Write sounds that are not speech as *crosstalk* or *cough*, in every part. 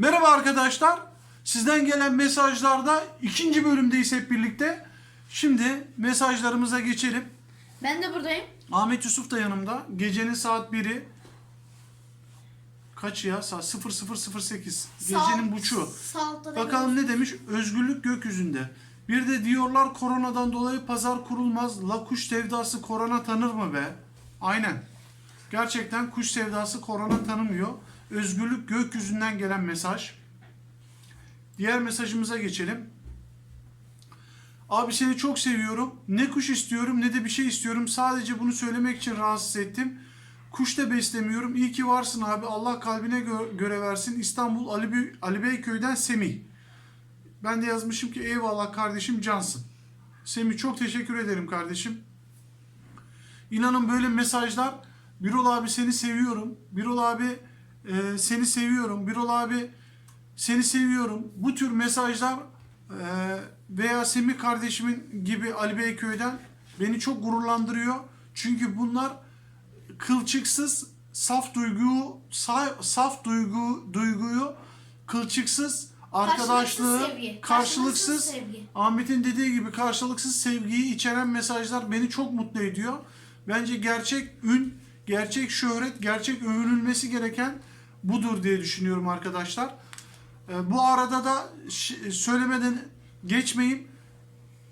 Merhaba arkadaşlar. Sizden gelen mesajlarda ikinci bölümdeyiz hep birlikte. Şimdi mesajlarımıza geçelim. Ben de buradayım. Ahmet Yusuf da yanımda. Gecenin saat 1'i kaç ya? Saat 00.08. Gecenin buçuğu. Saltta da Bakalım ne demiş? Özgürlük gökyüzünde. Bir de diyorlar koronadan dolayı pazar kurulmaz. La kuş sevdası korona tanır mı be? Aynen. Gerçekten kuş sevdası korona tanımıyor. Özgürlük gökyüzünden gelen mesaj. Diğer mesajımıza geçelim. Abi seni çok seviyorum. Ne kuş istiyorum ne de bir şey istiyorum. Sadece bunu söylemek için rahatsız ettim. Kuş da beslemiyorum. İyi ki varsın abi. Allah kalbine gö- göre versin. İstanbul Ali, Bey, Ali Beyköy'den Semih. Ben de yazmışım ki eyvallah kardeşim cansın. Semih çok teşekkür ederim kardeşim. İnanın böyle mesajlar Birol abi seni seviyorum. Birol abi e, seni seviyorum. Birol abi seni seviyorum. Bu tür mesajlar e, veya Semih kardeşimin gibi Ali Beyköy'den beni çok gururlandırıyor. Çünkü bunlar kılçıksız saf duyguyu sa- saf duygu duyguyu kılçıksız arkadaşlığı Karşılıksız sevgi. karşılıksız Karşılıksız sevgi. Ahmet'in dediği gibi karşılıksız sevgiyi içeren mesajlar beni çok mutlu ediyor. Bence gerçek ün, gerçek şöhret, gerçek övünülmesi gereken budur diye düşünüyorum arkadaşlar. Ee, Bu arada da söylemeden geçmeyeyim.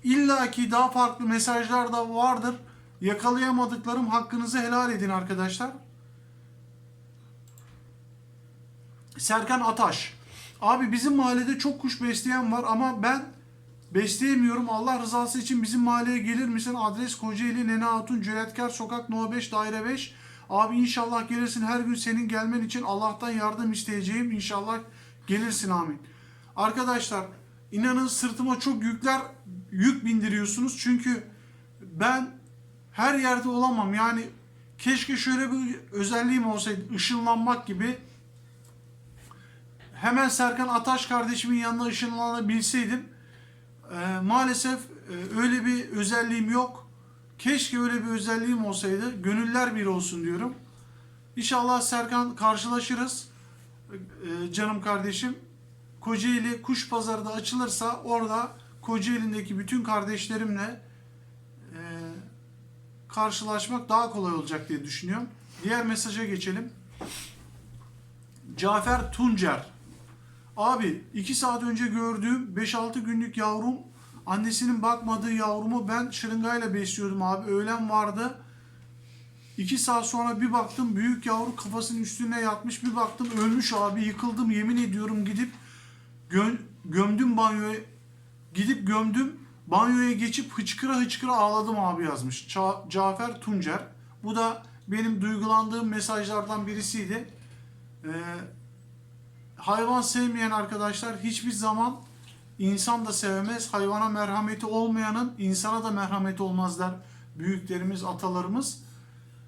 İlla ki daha farklı mesajlar da vardır. Yakalayamadıklarım hakkınızı helal edin arkadaşlar. Serkan Ataş. Abi bizim mahallede çok kuş besleyen var ama ben besleyemiyorum. Allah rızası için bizim mahalleye gelir misin? Adres Kocaeli Nene Hatun Cöretkar Sokak No 5 Daire 5. Abi inşallah gelirsin. Her gün senin gelmen için Allah'tan yardım isteyeceğim. İnşallah gelirsin amin. Arkadaşlar inanın sırtıma çok yükler yük bindiriyorsunuz. Çünkü ben her yerde olamam. Yani keşke şöyle bir özelliğim olsaydı. ışınlanmak gibi hemen Serkan Ataş kardeşimin yanına ışınlanabilseydim. Ee, maalesef e, öyle bir özelliğim yok. Keşke öyle bir özelliğim olsaydı. Gönüller bir olsun diyorum. İnşallah Serkan karşılaşırız. Ee, canım kardeşim. Kocaeli Kuş Pazarı da açılırsa orada Kocaeli'ndeki bütün kardeşlerimle e, karşılaşmak daha kolay olacak diye düşünüyorum. Diğer mesaja geçelim. Cafer Tuncer. Abi 2 saat önce gördüğüm 5-6 günlük yavrum annesinin bakmadığı yavrumu ben şırıngayla besliyordum abi. Öğlen vardı. 2 saat sonra bir baktım büyük yavru kafasının üstüne yatmış. Bir baktım ölmüş abi. Yıkıldım yemin ediyorum gidip gö- gömdüm banyoya. Gidip gömdüm. Banyoya geçip hıçkıra hıçkıra ağladım abi yazmış. Ça- Cafer Tuncer. Bu da benim duygulandığım mesajlardan birisiydi. Ee, hayvan sevmeyen arkadaşlar hiçbir zaman insan da sevmez. Hayvana merhameti olmayanın insana da merhameti olmaz der büyüklerimiz, atalarımız.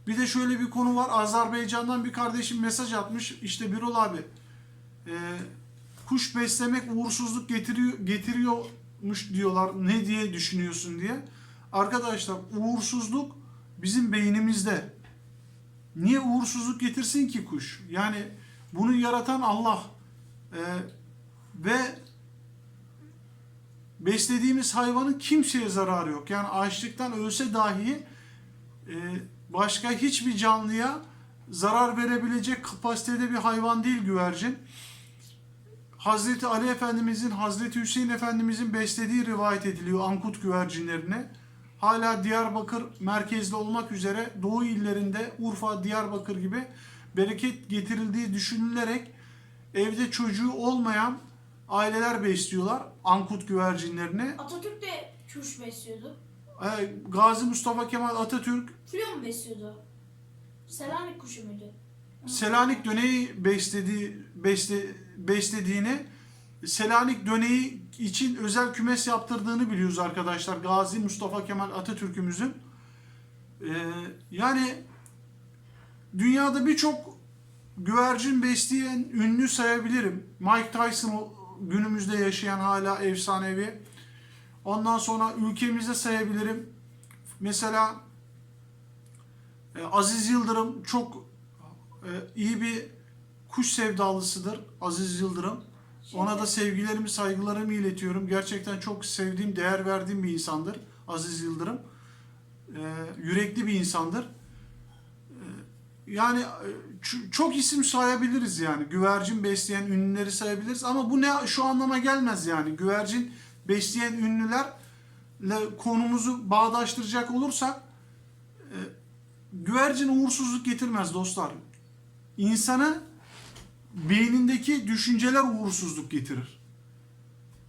Bir de şöyle bir konu var. Azerbaycan'dan bir kardeşim mesaj atmış. İşte Birol abi e, kuş beslemek uğursuzluk getiriyor getiriyormuş diyorlar. Ne diye düşünüyorsun diye. Arkadaşlar uğursuzluk bizim beynimizde. Niye uğursuzluk getirsin ki kuş? Yani bunu yaratan Allah. Ee, ve beslediğimiz hayvanın kimseye zararı yok. Yani açlıktan ölse dahi e, başka hiçbir canlıya zarar verebilecek kapasitede bir hayvan değil güvercin. Hazreti Ali Efendimizin, Hazreti Hüseyin Efendimizin beslediği rivayet ediliyor ankut güvercinlerine. Hala Diyarbakır merkezli olmak üzere Doğu illerinde Urfa, Diyarbakır gibi bereket getirildiği düşünülerek evde çocuğu olmayan aileler besliyorlar ankut güvercinlerini. Atatürk de kuş besliyordu. Ee, Gazi Mustafa Kemal Atatürk Filo mu besliyordu? Selanik kuşu muydu? Selanik döneyi beslediği besle, beslediğini Selanik döneyi için özel kümes yaptırdığını biliyoruz arkadaşlar. Gazi Mustafa Kemal Atatürk'ümüzün. Ee, yani dünyada birçok güvercin besleyen ünlü sayabilirim. Mike Tyson günümüzde yaşayan hala efsanevi. Ondan sonra ülkemizde sayabilirim. Mesela e, Aziz Yıldırım çok e, iyi bir kuş sevdalısıdır Aziz Yıldırım. Ona da sevgilerimi, saygılarımı iletiyorum. Gerçekten çok sevdiğim, değer verdiğim bir insandır Aziz Yıldırım. Ee, yürekli bir insandır. Yani e, çok isim sayabiliriz yani. Güvercin besleyen ünlüleri sayabiliriz ama bu ne şu anlama gelmez yani. Güvercin besleyen ünlülerle konumuzu bağdaştıracak olursak e, güvercin uğursuzluk getirmez dostlar. İnsana beynindeki düşünceler uğursuzluk getirir.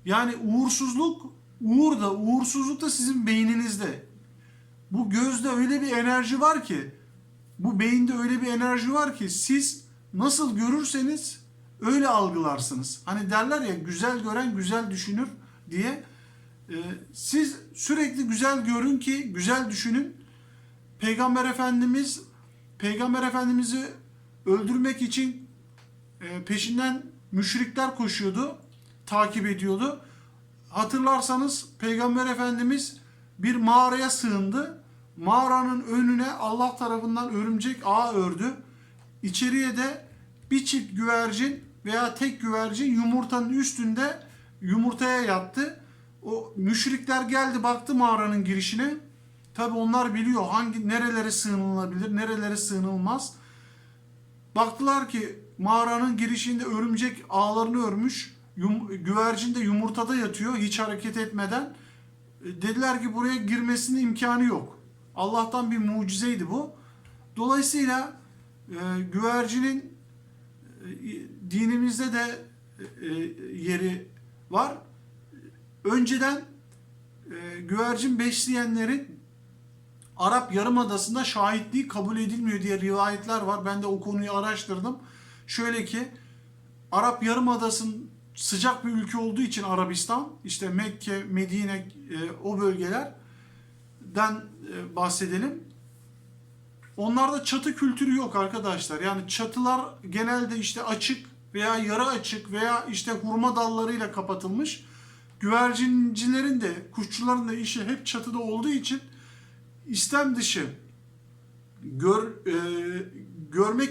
Yani uğursuzluk, uğur da, uğursuzluk da sizin beyninizde. Bu gözde öyle bir enerji var ki, bu beyinde öyle bir enerji var ki siz nasıl görürseniz öyle algılarsınız. Hani derler ya güzel gören güzel düşünür diye. Ee, siz sürekli güzel görün ki güzel düşünün. Peygamber Efendimiz Peygamber Efendimiz'i öldürmek için e, peşinden müşrikler koşuyordu, takip ediyordu. Hatırlarsanız Peygamber Efendimiz bir mağaraya sığındı. Mağaranın önüne Allah tarafından örümcek ağ ördü. İçeriye de bir çift güvercin veya tek güvercin yumurtanın üstünde yumurtaya yattı. O müşrikler geldi baktı mağaranın girişine. Tabi onlar biliyor hangi nerelere sığınılabilir, nerelere sığınılmaz. Baktılar ki mağaranın girişinde örümcek ağlarını örmüş. Yum, güvercin de yumurtada yatıyor hiç hareket etmeden. Dediler ki buraya girmesinin imkanı yok. Allah'tan bir mucizeydi bu. Dolayısıyla e, güvercinin e, dinimizde de e, yeri var. Önceden e, güvercin besleyenlerin Arap Yarımadası'nda şahitliği kabul edilmiyor diye rivayetler var. Ben de o konuyu araştırdım. Şöyle ki Arap Yarımadası'nın sıcak bir ülke olduğu için Arabistan, işte Mekke, Medine e, o bölgelerden e, bahsedelim. Onlarda çatı kültürü yok arkadaşlar. Yani çatılar genelde işte açık veya yarı açık veya işte hurma dallarıyla kapatılmış. Güvercincilerin de kuşçuların da işi hep çatıda olduğu için istem dışı gör, e, görmek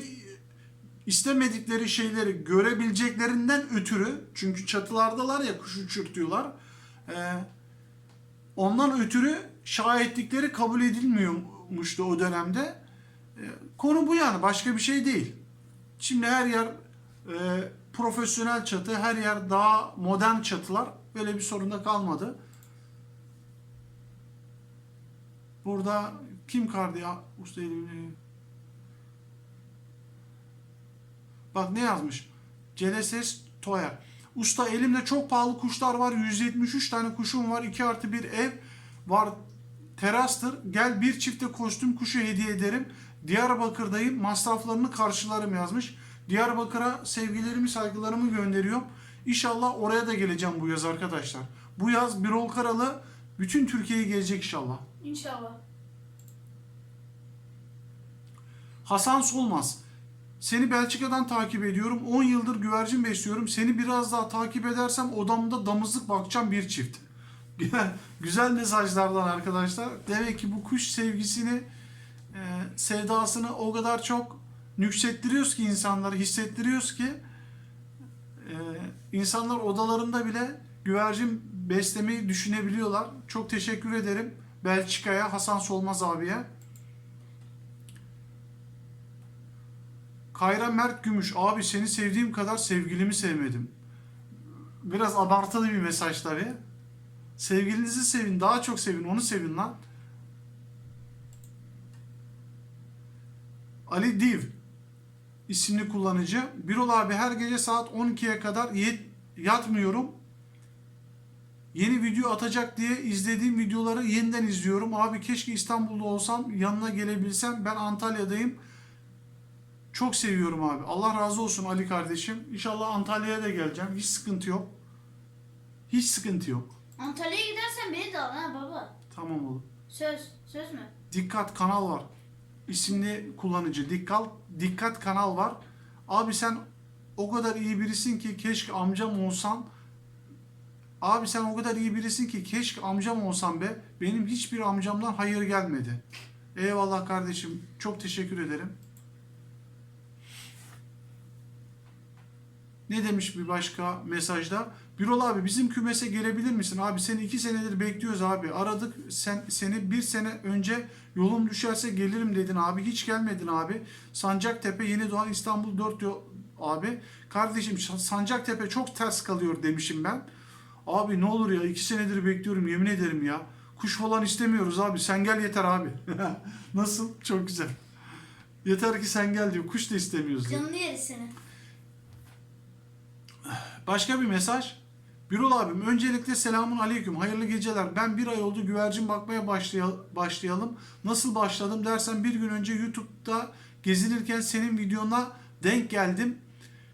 istemedikleri şeyleri görebileceklerinden ötürü çünkü çatılardalar ya kuş uçurtuyorlar e, ondan ötürü şahitlikleri kabul edilmiyormuştu o dönemde E, konu bu yani başka bir şey değil şimdi her yer e, profesyonel çatı her yer daha modern çatılar böyle bir sorunda kalmadı Burada kim kardı ya? Usta. Bak ne yazmış? Celeses Toyer. Usta elimde çok pahalı kuşlar var. 173 tane kuşum var. 2 artı bir ev var. Terastır. Gel bir çifte kostüm kuşu hediye ederim. Diyarbakır'dayım. Masraflarını karşılarım yazmış. Diyarbakır'a sevgilerimi saygılarımı gönderiyorum. İnşallah oraya da geleceğim bu yaz arkadaşlar. Bu yaz Birol Karalı bütün Türkiye'ye gelecek inşallah. İnşallah. Hasan Solmaz. Seni Belçika'dan takip ediyorum. 10 yıldır güvercin besliyorum. Seni biraz daha takip edersem odamda damızlık bakacağım bir çift. Güzel mesajlardan arkadaşlar. Demek ki bu kuş sevgisini, e, sevdasını o kadar çok nüksettiriyoruz ki insanları, hissettiriyoruz ki e, insanlar odalarında bile güvercin beslemeyi düşünebiliyorlar. Çok teşekkür ederim Belçika'ya, Hasan Solmaz abiye. Kayra Mert Gümüş. Abi seni sevdiğim kadar sevgilimi sevmedim. Biraz abartılı bir mesaj tabi. Sevgilinizi sevin. Daha çok sevin. Onu sevin lan. Ali Div isimli kullanıcı. Birol abi her gece saat 12'ye kadar yatmıyorum. Yeni video atacak diye izlediğim videoları yeniden izliyorum. Abi keşke İstanbul'da olsam yanına gelebilsem. Ben Antalya'dayım. Çok seviyorum abi. Allah razı olsun Ali kardeşim. İnşallah Antalya'ya da geleceğim. Hiç sıkıntı yok. Hiç sıkıntı yok. Antalya'ya gidersen beni de al ha baba. Tamam oğlum. Söz. Söz mü? Dikkat kanal var. İsimli kullanıcı. Dikkat, dikkat kanal var. Abi sen o kadar iyi birisin ki keşke amcam olsan. Abi sen o kadar iyi birisin ki keşke amcam olsan be. Benim hiçbir amcamdan hayır gelmedi. Eyvallah kardeşim. Çok teşekkür ederim. Ne demiş bir başka mesajda? Birol abi bizim kümese gelebilir misin? Abi seni iki senedir bekliyoruz abi. Aradık sen seni bir sene önce yolum düşerse gelirim dedin abi. Hiç gelmedin abi. Sancaktepe Yeni Doğan İstanbul 4 yol abi. Kardeşim Sa- Sancaktepe çok ters kalıyor demişim ben. Abi ne olur ya iki senedir bekliyorum yemin ederim ya. Kuş falan istemiyoruz abi. Sen gel yeter abi. *laughs* Nasıl? Çok güzel. Yeter ki sen gel diyor. Kuş da istemiyoruz diyor. Canını yeriz seni. Başka bir mesaj. Birol abim öncelikle selamun aleyküm. Hayırlı geceler. Ben bir ay oldu güvercin bakmaya başlay- başlayalım. Nasıl başladım dersen bir gün önce YouTube'da gezinirken senin videona denk geldim.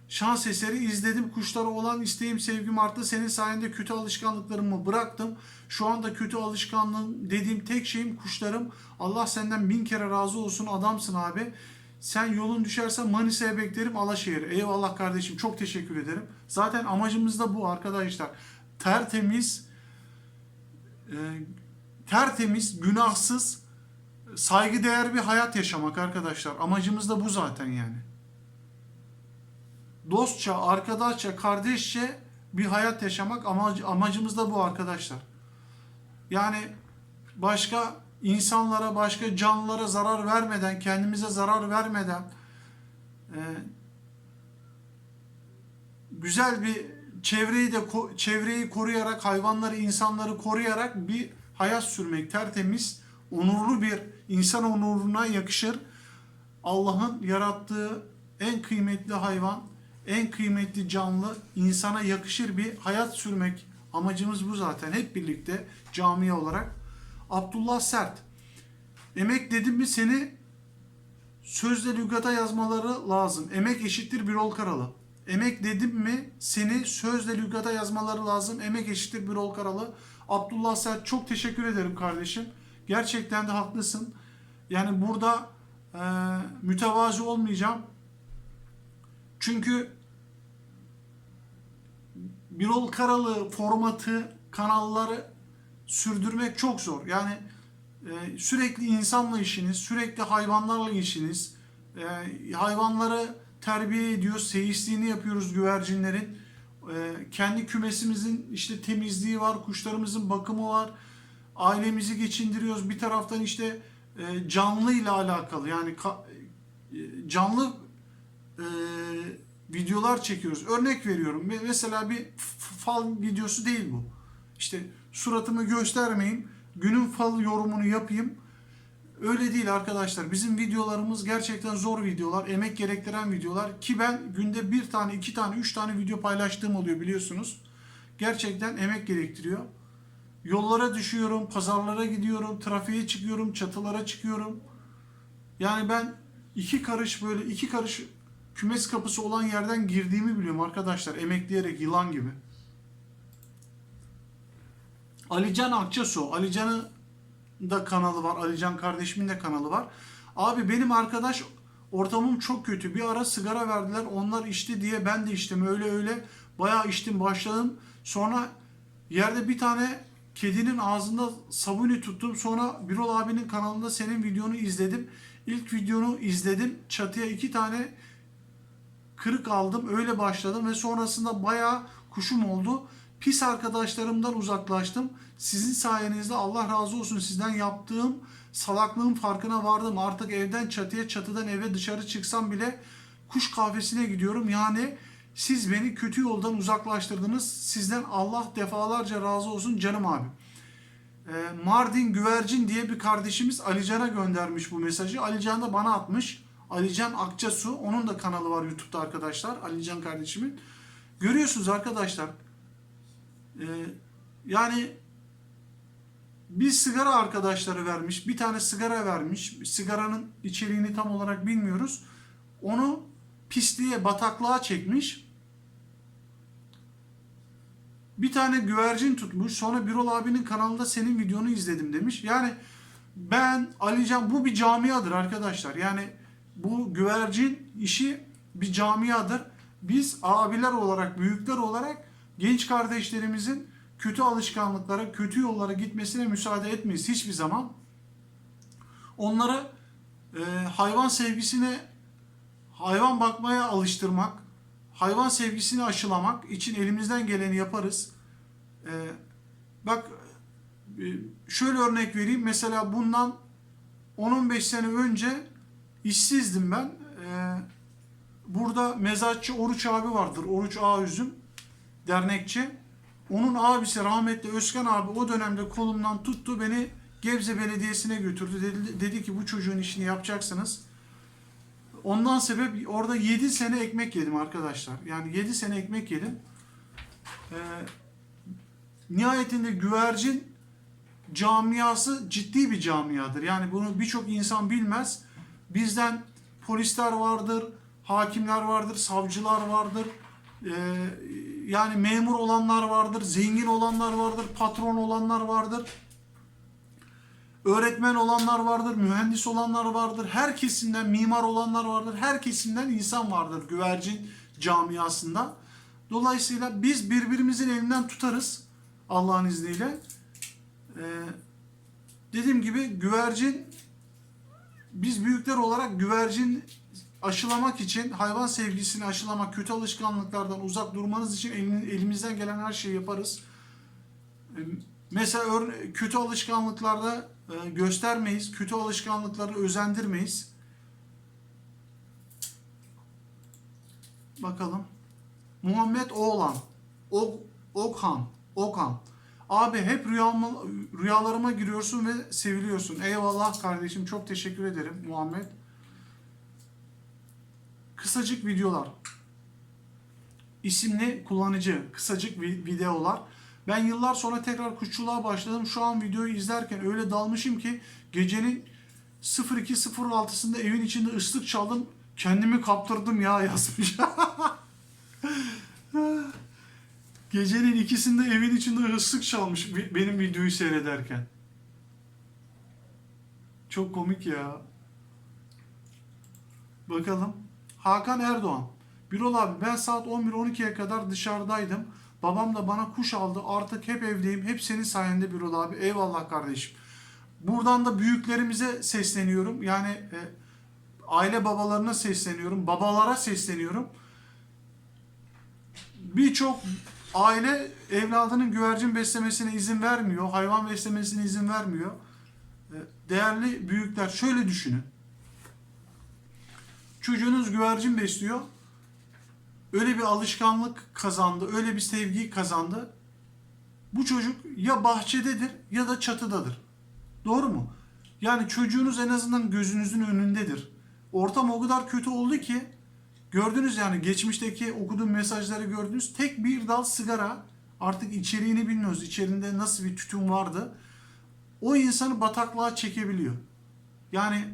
Şans eseri izledim. Kuşlara olan isteğim sevgim arttı. Senin sayende kötü alışkanlıklarımı bıraktım. Şu anda kötü alışkanlığım dediğim tek şeyim kuşlarım. Allah senden bin kere razı olsun adamsın abi. Sen yolun düşerse Manisa'ya beklerim Alaşehir. Eyvallah kardeşim çok teşekkür ederim. Zaten amacımız da bu arkadaşlar. Tertemiz, e, tertemiz, günahsız, saygıdeğer bir hayat yaşamak arkadaşlar. Amacımız da bu zaten yani. Dostça, arkadaşça, kardeşçe bir hayat yaşamak amacı, amacımız da bu arkadaşlar. Yani başka insanlara, başka canlılara zarar vermeden, kendimize zarar vermeden e, güzel bir çevreyi de çevreyi koruyarak, hayvanları, insanları koruyarak bir hayat sürmek, tertemiz, onurlu bir insan onuruna yakışır. Allah'ın yarattığı en kıymetli hayvan, en kıymetli canlı insana yakışır bir hayat sürmek. Amacımız bu zaten hep birlikte camiye olarak. Abdullah Sert. Emek dedim mi seni sözle lügata yazmaları lazım. Emek eşittir bir ol karalı. Emek dedim mi seni sözle lügata yazmaları lazım. Emek eşittir bir ol karalı. Abdullah Sert çok teşekkür ederim kardeşim. Gerçekten de haklısın. Yani burada e, mütevazi olmayacağım. Çünkü Birol Karalı formatı, kanalları sürdürmek çok zor. Yani e, sürekli insanla işiniz, sürekli hayvanlarla işiniz, e, hayvanları terbiye ediyoruz, seyisliğini yapıyoruz güvercinlerin. E, kendi kümesimizin işte temizliği var, kuşlarımızın bakımı var, ailemizi geçindiriyoruz. Bir taraftan işte e, canlı ile alakalı yani ka- e, canlı e, videolar çekiyoruz. Örnek veriyorum. Me- Mesela bir fal videosu değil bu. İşte suratımı göstermeyeyim, günün fal yorumunu yapayım. Öyle değil arkadaşlar. Bizim videolarımız gerçekten zor videolar, emek gerektiren videolar. Ki ben günde bir tane, iki tane, üç tane video paylaştığım oluyor biliyorsunuz. Gerçekten emek gerektiriyor. Yollara düşüyorum, pazarlara gidiyorum, trafiğe çıkıyorum, çatılara çıkıyorum. Yani ben iki karış böyle iki karış kümes kapısı olan yerden girdiğimi biliyorum arkadaşlar. Emekleyerek yılan gibi. Alican Akçasu. Alican'ın da kanalı var. Alican kardeşimin de kanalı var. Abi benim arkadaş ortamım çok kötü. Bir ara sigara verdiler. Onlar içti diye ben de içtim. Öyle öyle bayağı içtim başladım. Sonra yerde bir tane kedinin ağzında sabuni tuttum. Sonra Birol abinin kanalında senin videonu izledim. İlk videonu izledim. Çatıya iki tane kırık aldım. Öyle başladım ve sonrasında bayağı kuşum oldu. Pis arkadaşlarımdan uzaklaştım. Sizin sayenizde Allah razı olsun sizden yaptığım salaklığın farkına vardım. Artık evden çatıya, çatıdan eve dışarı çıksam bile kuş kahvesine gidiyorum. Yani siz beni kötü yoldan uzaklaştırdınız. Sizden Allah defalarca razı olsun canım abim. Ee, Mardin Güvercin diye bir kardeşimiz Alican'a göndermiş bu mesajı. Alican da bana atmış. Alican Akçasu. Onun da kanalı var YouTube'da arkadaşlar. Alican kardeşimin. Görüyorsunuz arkadaşlar. Ee, yani bir sigara arkadaşları vermiş. Bir tane sigara vermiş. Sigaranın içeriğini tam olarak bilmiyoruz. Onu pisliğe, bataklığa çekmiş. Bir tane güvercin tutmuş. Sonra Birol abinin kanalında senin videonu izledim demiş. Yani ben Alican bu bir camiadır arkadaşlar. Yani bu güvercin işi bir camiadır. Biz abiler olarak, büyükler olarak genç kardeşlerimizin kötü alışkanlıklara, kötü yollara gitmesine müsaade etmeyiz hiçbir zaman. Onları e, hayvan sevgisine, hayvan bakmaya alıştırmak, hayvan sevgisini aşılamak için elimizden geleni yaparız. Ee, bak e, şöyle örnek vereyim. Mesela bundan 10-15 sene önce işsizdim ben. Ee, burada mezatçı Oruç abi vardır. Oruç Ağüzüm dernekçi. Onun abisi rahmetli Özkan abi o dönemde kolumdan tuttu beni Gebze Belediyesi'ne götürdü. Dedi, dedi ki bu çocuğun işini yapacaksınız. Ondan sebep orada 7 sene ekmek yedim arkadaşlar. Yani 7 sene ekmek yedim. Ee, nihayetinde güvercin camiası ciddi bir camiadır. Yani bunu birçok insan bilmez. Bizden polisler vardır, hakimler vardır, savcılar vardır. Ee, yani memur olanlar vardır, zengin olanlar vardır, patron olanlar vardır. Öğretmen olanlar vardır, mühendis olanlar vardır, her kesimden mimar olanlar vardır, her kesimden insan vardır güvercin camiasında. Dolayısıyla biz birbirimizin elinden tutarız Allah'ın izniyle. Ee, dediğim gibi güvercin biz büyükler olarak güvercin aşılamak için hayvan sevgisini aşılamak, kötü alışkanlıklardan uzak durmanız için elimizden gelen her şeyi yaparız. Ee, Mesela kötü alışkanlıklarda e, göstermeyiz, kötü alışkanlıkları özendirmeyiz. Bakalım. Muhammed Oğlan, Ok, Okhan, Okan. Abi hep rüyama, rüyalarıma giriyorsun ve seviliyorsun. Eyvallah kardeşim çok teşekkür ederim Muhammed. Kısacık videolar. İsimli kullanıcı kısacık vi- videolar. Ben yıllar sonra tekrar kuşçuluğa başladım. Şu an videoyu izlerken öyle dalmışım ki gecenin 02.06'sında evin içinde ıslık çaldım. Kendimi kaptırdım ya *laughs* yazmış. Gecenin ikisinde evin içinde ıslık çalmış benim videoyu seyrederken. Çok komik ya. Bakalım. Hakan Erdoğan. Birol abi ben saat 11-12'ye kadar dışarıdaydım. Babam da bana kuş aldı. Artık hep evdeyim. Hep senin sayende Birol abi. Eyvallah kardeşim. Buradan da büyüklerimize sesleniyorum. Yani e, aile babalarına sesleniyorum. Babalara sesleniyorum. Birçok aile evladının güvercin beslemesine izin vermiyor. Hayvan beslemesine izin vermiyor. E, Değerli büyükler şöyle düşünün. Çocuğunuz güvercin besliyor. Öyle bir alışkanlık kazandı, öyle bir sevgi kazandı. Bu çocuk ya bahçededir ya da çatıdadır. Doğru mu? Yani çocuğunuz en azından gözünüzün önündedir. Ortam o kadar kötü oldu ki gördünüz yani geçmişteki okuduğum mesajları gördünüz. Tek bir dal sigara artık içeriğini bilmiyoruz. İçerinde nasıl bir tütün vardı. O insanı bataklığa çekebiliyor. Yani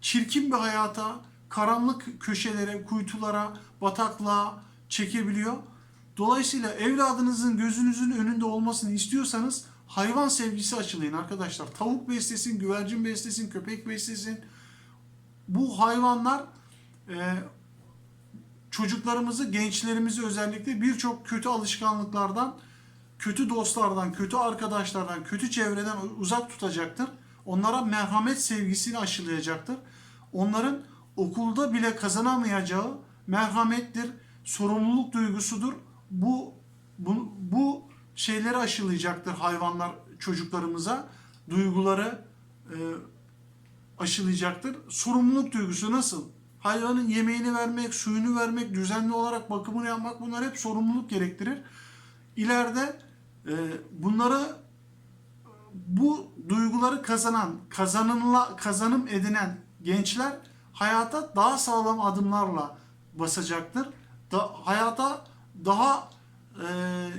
çirkin bir hayata, karanlık köşelere, kuytulara, bataklığa çekebiliyor. Dolayısıyla evladınızın gözünüzün önünde olmasını istiyorsanız hayvan sevgisi aşılayın arkadaşlar. Tavuk beslesin, güvercin beslesin, köpek beslesin. Bu hayvanlar e, çocuklarımızı, gençlerimizi özellikle birçok kötü alışkanlıklardan, kötü dostlardan, kötü arkadaşlardan, kötü çevreden uzak tutacaktır. Onlara merhamet sevgisini aşılayacaktır. Onların okulda bile kazanamayacağı merhamettir, sorumluluk duygusudur. Bu bu, bu şeyleri aşılayacaktır hayvanlar çocuklarımıza. Duyguları e, aşılayacaktır. Sorumluluk duygusu nasıl? Hayvanın yemeğini vermek, suyunu vermek, düzenli olarak bakımını yapmak bunlar hep sorumluluk gerektirir. İleride e, bunları bu duyguları kazanan, kazanımla kazanım edinen gençler hayata daha sağlam adımlarla basacaktır. Da, hayata daha e,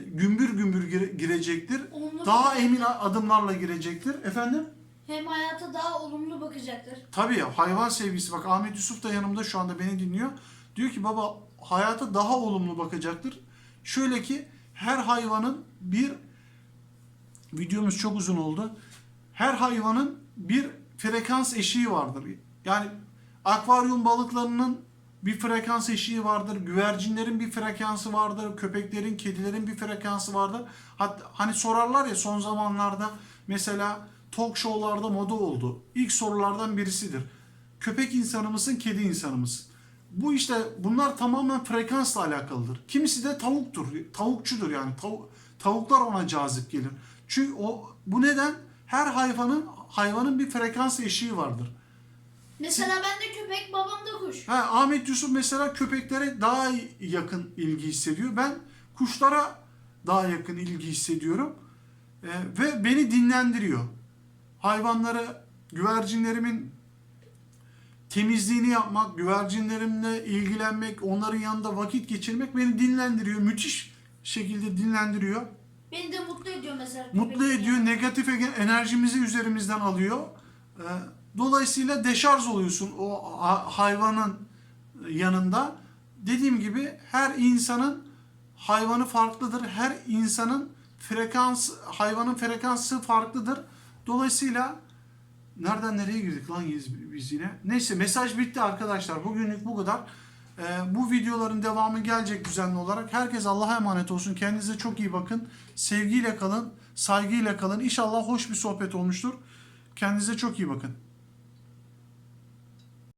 gümbür gümbür gire- girecektir. Olumlu Daha emin adımlarla girecektir. Efendim? Hem hayata daha olumlu bakacaktır. Tabii ya hayvan sevgisi bak Ahmet Yusuf da yanımda şu anda beni dinliyor. Diyor ki baba hayata daha olumlu bakacaktır. Şöyle ki her hayvanın bir videomuz çok uzun oldu. Her hayvanın bir frekans eşiği vardır. Yani akvaryum balıklarının bir frekans eşiği vardır. Güvercinlerin bir frekansı vardır. Köpeklerin, kedilerin bir frekansı vardır. Hatta hani sorarlar ya son zamanlarda mesela talk show'larda moda oldu. İlk sorulardan birisidir. Köpek insanı mısın, kedi insanı mısın? bu işte bunlar tamamen frekansla alakalıdır. Kimisi de tavuktur, tavukçudur yani Tav- tavuklar ona cazip gelir. Çünkü o bu neden her hayvanın hayvanın bir frekans eşiği vardır. Mesela bende köpek, babamda kuş. Ha, Ahmet Yusuf mesela köpeklere daha yakın ilgi hissediyor. Ben kuşlara daha yakın ilgi hissediyorum. Ee, ve beni dinlendiriyor. Hayvanları, güvercinlerimin temizliğini yapmak, güvercinlerimle ilgilenmek, onların yanında vakit geçirmek beni dinlendiriyor. Müthiş şekilde dinlendiriyor. Beni de mutlu ediyor mesela. Mutlu ediyor, negatif enerjimizi üzerimizden alıyor. Ee, Dolayısıyla deşarj oluyorsun o ha- hayvanın yanında. Dediğim gibi her insanın hayvanı farklıdır. Her insanın frekans, hayvanın frekansı farklıdır. Dolayısıyla nereden nereye girdik lan biz yine? Neyse mesaj bitti arkadaşlar. Bugünlük bu kadar. Ee, bu videoların devamı gelecek düzenli olarak. Herkes Allah'a emanet olsun. Kendinize çok iyi bakın. Sevgiyle kalın, saygıyla kalın. İnşallah hoş bir sohbet olmuştur. Kendinize çok iyi bakın.